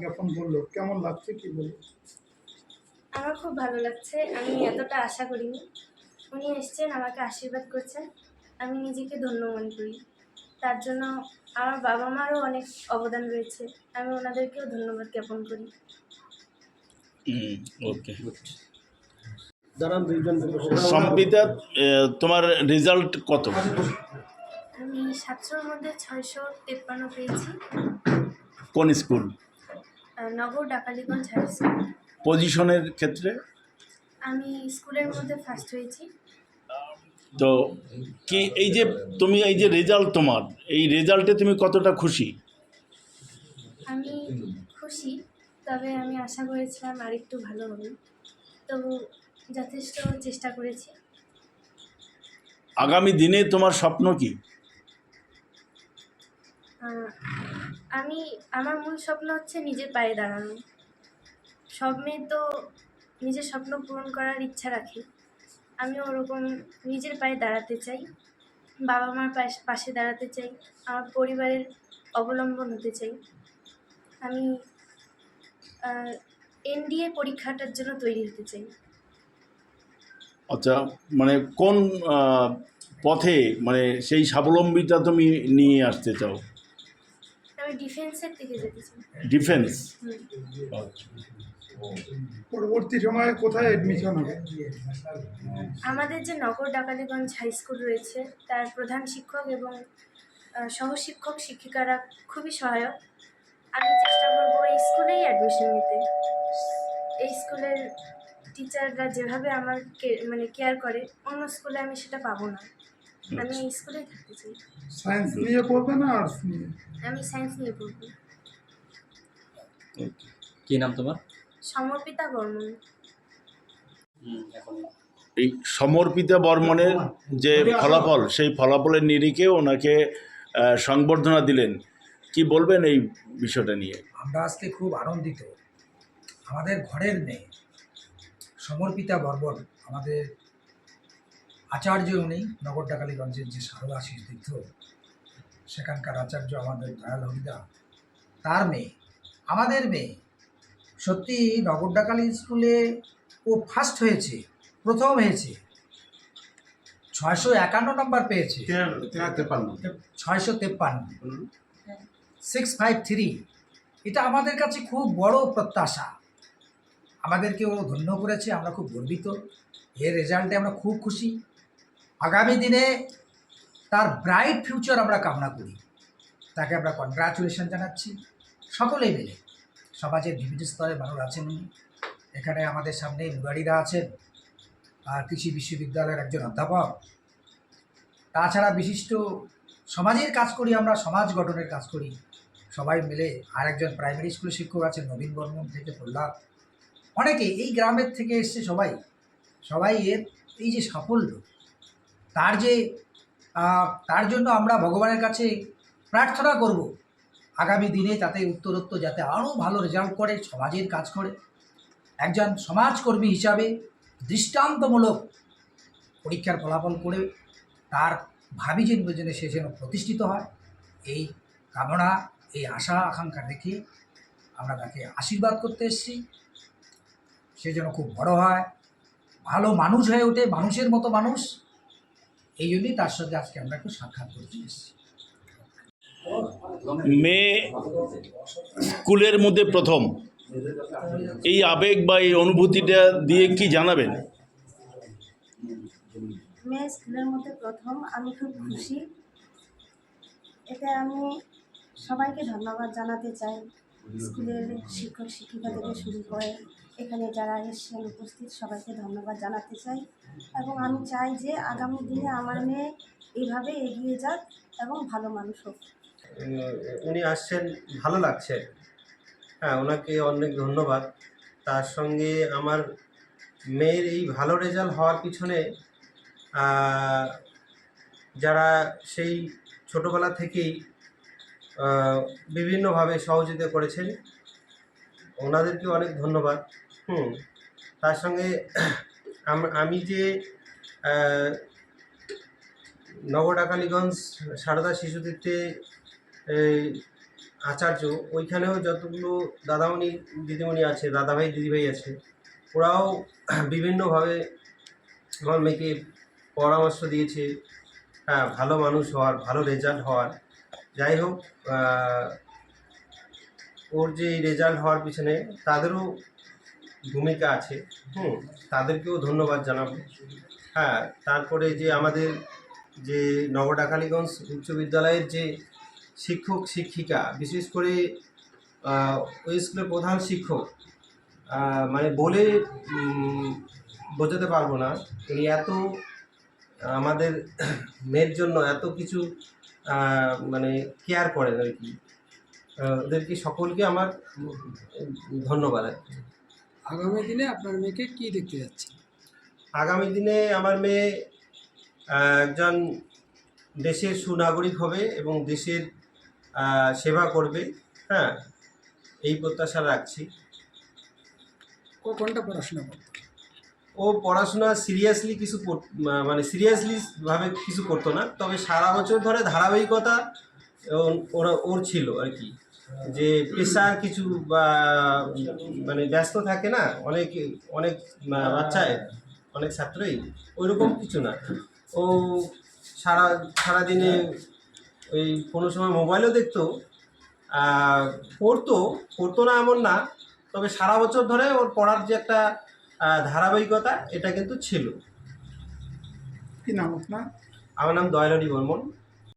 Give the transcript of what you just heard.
জ্ঞাপন করল। কেমন লাগছে কি বলব আমার খুব ভালো লাগছে। আমি এতটা আশা করিনি। উনি এসছেন আমাকে আশীর্বাদ করছেন। আমি নিজেকে ধন্য মনে করি। তার জন্য আমার বাবা মারও অনেক অবদান রয়েছে। আমি ওনাদেরকেও ধন্যবাদ জ্ঞাপন করি। ওকে সম্পিতা তোমার রেজাল্ট কত? আমি সাতশোর মধ্যে ছয়শো তেপ্পান্ন পেয়েছি। কোন school? Nagar Dakaliganj high school. পজিশনের ক্ষেত্রে? আমি স্কুলের মধ্যে ফার্স্ট হয়েছি। তো কি এই যে তুমি এই যে রেজাল্ট তোমার এই রেজাল্টে তুমি কতটা খুশি? আমি খুশি তবে আমি আশা করেছিলাম আরেকটু ভালো হবে। তবু যথেষ্ট চেষ্টা করেছি। আগামী দিনে তোমার স্বপ্ন কি? আমি, আমার মূল স্বপ্ন হচ্ছে নিজের পায়ে দাঁড়ানো। সব মেয়ে তো নিজের স্বপ্ন পূরণ করার ইচ্ছা রাখে। আমি ওরকম নিজের পায়ে দাঁড়াতে চাই বাবা মার পাশ- দাঁড়াতে চাই, আমার পরিবারের অবলম্বন হতে চাই। আমি এনডিএ পরীক্ষাটার জন্য তৈরি হতে চাই। আচ্ছা মানে কোন পথে মানে সেই স্বাবলম্বিতা তুমি নিয়ে আসতে চাও? আমি ডিফেন্সের দিকে যেতে চাই ডিফেন্স পরবর্তী সময়ে কোথায় এডমিশন হবে? আমাদের যে নগর ডাকালিগঞ্জ হাই স্কুল রয়েছে তার প্রধান শিক্ষক এবং সহশিক্ষক শিক্ষিকারা খুবই সহায়ক। আমি চেষ্টা করব এই স্কুলেই অ্যাডমিশন নিতে। এই স্কুলের টিচাররা যেভাবে আমার কে- মানে কেয়ার করে অন্য স্কুলে আমি সেটা পাবো না। আমি এই স্কুলেই থাকতে চাই। সায়েন্স নিয়ে পড়বে না আর্টস নিয়ে? আমি সায়েন্স নিয়ে পড়ব। কি নাম তোমার? সমর্পিতা বর্মন। এই সমর্পিতা বর্মনের যে ফলাফল সেই ফলাফলের নিরিখে ওনাকে সংবর্ধনা দিলেন। কি বলবেন এই বিষয়টা নিয়ে? আমরা আজকে খুব আনন্দিত। আমাদের ঘরের মেয়ে সমর্পিতা বর্বন আমাদের আচার্য উনি নগর ডাকালিগঞ্জের যে সারদা তীর্থ সেখানকার আচার্য আমাদের দয়াল হরিদা তার মেয়ে আমাদের মেয়ে সত্যি নগর ডাকালি স্কুলে ও ফার্স্ট হয়েছে প্রথম হয়েছে। ছয়শো একান্ন নম্বর পেয়েছে। ছয়শো তেপ্পান্ন সিক্স ফাইভ থ্রি এটা আমাদের কাছে খুব বড় প্রত্যাশা। আমাদেরকেও ধন্য করেছে আমরা খুব গর্বিত। এর রেজাল্টে আমরা খুব খুশি। আগামী দিনে তার ব্রাইট ফিউচার আমরা কামনা করি। তাকে আমরা কনগ্রাচুলেশন জানাচ্ছি। সকলেই মিলে সমাজের বিভিন্ন স্তরে মানুষ আছেন এখানে আমাদের সামনে মুরারিরা আছেন, আর কৃষি বিশ্ববিদ্যালয়ের একজন অধ্যাপক। তাছাড়া বিশিষ্ট সমাজের কাজ করি আমরা, সমাজ গঠনের কাজ করি। সবাই মিলে আর একজন প্রাইমারি স্কুলের শিক্ষক আছেন, নবীন বর্মন থেকে প্রহ্লাদ। অনেকে এই গ্রামের থেকে এসছে সবাই। সবাই এর এই যে সাফল্য তার যে তার জন্য আমরা ভগবানের কাছে প্রার্থনা করব। আগামী দিনে তাতে উত্তরোত্তর, যাতে আরও ভালো রেজাল্ট করে, সমাজের কাজ করে। একজন সমাজকর্মী হিসাবে দৃষ্টান্তমূলক পরীক্ষার ফলাফল করে তার ভাবি জন্মজনে সে যেন প্রতিষ্ঠিত হয়, এই কামনা, এই আশা, আকাঙ্ক্ষা রেখে আমরা তাকে আশীর্বাদ করতে এসেছি। সে যেন খুব বড় হয়, ভালো মানুষ হয়ে ওঠে, মানুষের মতো মানুষ। এই জন্যই তার সঙ্গে আজকে আমরা একটু সাক্ষাৎ করতে এসেছি। মেয়ে স্কুলের মধ্যে প্রথম। এই আবেগ বা এই অনুভূতিটা দিয়ে কি জানাবেন? মেয়ে স্কুলের মধ্যে প্রথম আমি খুব খুশি। এতে আমি সবাইকে ধন্যবাদ জানাতে চাই। স্কুলের শিক্ষক শিক্ষিকা থেকে শুরু করে। এখানে যারা এসেছেন, উপস্থিত, সবাইকে ধন্যবাদ জানাতে চাই। এবং আমি চাই যে আগামী দিনে আমার মেয়ে এইভাবে এগিয়ে যাক এবং ভালো মানুষ হোক। উনি আসছেন, ভালো লাগছে। হ্যাঁ ওনাকে অনেক ধন্যবাদ। তার সঙ্গে আমার মেয়ের এই ভালো রেজাল্ট হওয়ার পিছনে যারা সেই ছোটোবেলা থেকেই বিভিন্নভাবে সহযোগিতা করেছেন। ওনাদেরকে অনেক ধন্যবাদ। হুম, তার সঙ্গে আম- যে নগর ডাকালিগঞ্জ সারদা শিশুতীর্থে আচার্য, ওইখানেও যতগুলো দাদামণি, দিদিমণি আছে, দাদাভাই, দিদিভাই আছে, ওরাও বিভিন্নভাবে আমার মেয়েকে পরামর্শ দিয়েছে। হ্যাঁ ভালো মানুষ হওয়ার, ভালো রেজাল্ট হওয়ার। যাই হোক ওর যে রেজাল্ট হওয়ার পিছনে তাদেরও ভূমিকা আছে। হুম, তাদেরকেও ধন্যবাদ জানাব। হ্যাঁ তারপরে যে আমাদের যে নগরডাকালীগঞ্জ উচ্চ বিদ্যালয়ের যে শিক্ষক, শিক্ষিকা, বিশেষ করে ওই স্কুলের প্রধান শিক্ষক মানে বলে বোঝাতে পারব না। উনি এত আমাদের মেয়ের জন্য এত কিছু মানে কেয়ার করেন আর কি। ওদেরকে সকলকে আমার ধন্যবাদ আর কি। আগামী দিনে আপনার মেয়েকে কি দেখতে যাচ্ছে? আগামী দিনে আমার মেয়ে একজন দেশের সুনাগরিক হবে এবং দেশের সেবা করবে। হ্যাঁ এই প্রত্যাশা রাখছি। ও কোনটা পড়াশোনা করতো? ও পড়াশোনা সিরিয়াসলি কিছু মানে সিরিয়াসলি ভাবে কিছু করতো না। তবে সারা বছর ধরে ধারাবাহিকতা ওরা, ওর ছিল আর কি। যে পেশার কিছু বা মানে ব্যস্ত থাকে না, অনেক অনেক বাচ্চায় অনেক ছাত্রই, ওইরকম কিছু না। ও সারা, সারাদিনে ওই কোনো সময় মোবাইলও দেখতো পড়তো পড়তো না এমন না, তবে সারা বছর ধরে ওর পড়ার যে একটা ধারাবাহিকতা এটা কিন্তু ছিল। কি নাম আপনার? আমার নাম দয়ালনী বর্মন।